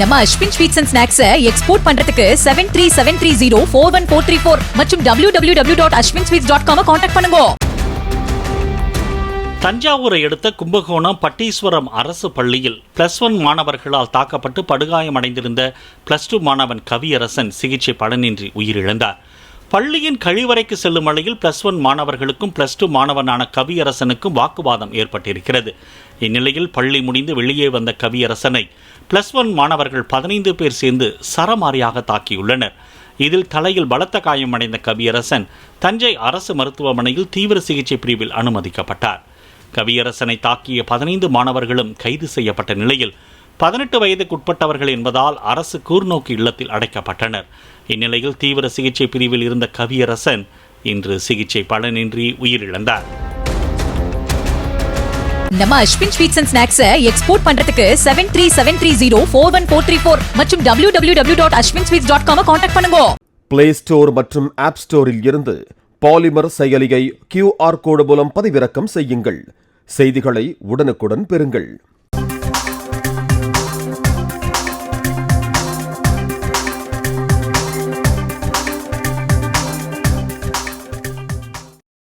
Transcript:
நம்ம Ashwin sweets and ஸ்நாக்ஸை export பண்றதுக்கு seven three seven three zero four one four three four மற்றும் W W W dot Ashwin sweets dot com contact பண்ணுங்க. தஞ்சாவூரை அடுத்த கும்பகோணம் பட்டீஸ்வரம் அரசு பள்ளியில் பிளஸ் ஒன் மாணவர்களால் தாக்கப்பட்டு படுகாயமடைந்திருந்த பிளஸ் டூ மாணவன் கவியரசன் சிகிச்சை பலனின்றி உயிரிழந்தார். பள்ளியின் கழிவறைக்கு செல்லும் வழியில் பிளஸ் ஒன் மாணவர்களுக்கும் பிளஸ் டூ மாணவனான கவியரசனுக்கும் வாக்குவாதம் ஏற்பட்டிருக்கிறது. இந்நிலையில் பள்ளி முடிந்து வெளியே வந்த கவியரசனை பிளஸ் ஒன் மாணவர்கள் பதினைந்து பேர் சேர்ந்து சரமாரியாக தாக்கியுள்ளனர். இதில் தலையில் பலத்த காயமடைந்த கவியரசன் தஞ்சை அரசு மருத்துவமனையில் தீவிர சிகிச்சை பிரிவில் அனுமதிக்கப்பட்டார். கவியரசனை தாக்கிய பதினைந்து மாணவர்களும் கைது செய்யப்பட்ட நிலையில் பதினெட்டு வயதுக்குட்பட்டவர்கள் என்பதால் அரசு கூர்நோக்கு இல்லத்தில் அடைக்கப்பட்டனர். இந்நிலையில் தீவிர சிகிச்சை பிரிவில் இருந்த கவியரசன் இன்று சிகிச்சை பலனின்றி உயிரிழந்தார். நம்ம அஸ்வின் ஸ்வீட்ஸ் அண்ட் ஸ்நாக்ஸை எக்ஸ்போர்ட் பண்றதுக்கு seven three seven three zero four one four three four மற்றும் W W W dot Ashwin sweets dot com contact பண்ணுங்க. பிளே ஸ்டோர் மற்றும் ஆப் ஸ்டோரில் இருந்து பாலிமர் செயலியை கியூஆர் கோடு மூலம் பதிவிறக்கம் செய்யுங்கள். செய்திகளை உடனுக்குடன் பெறுங்கள்.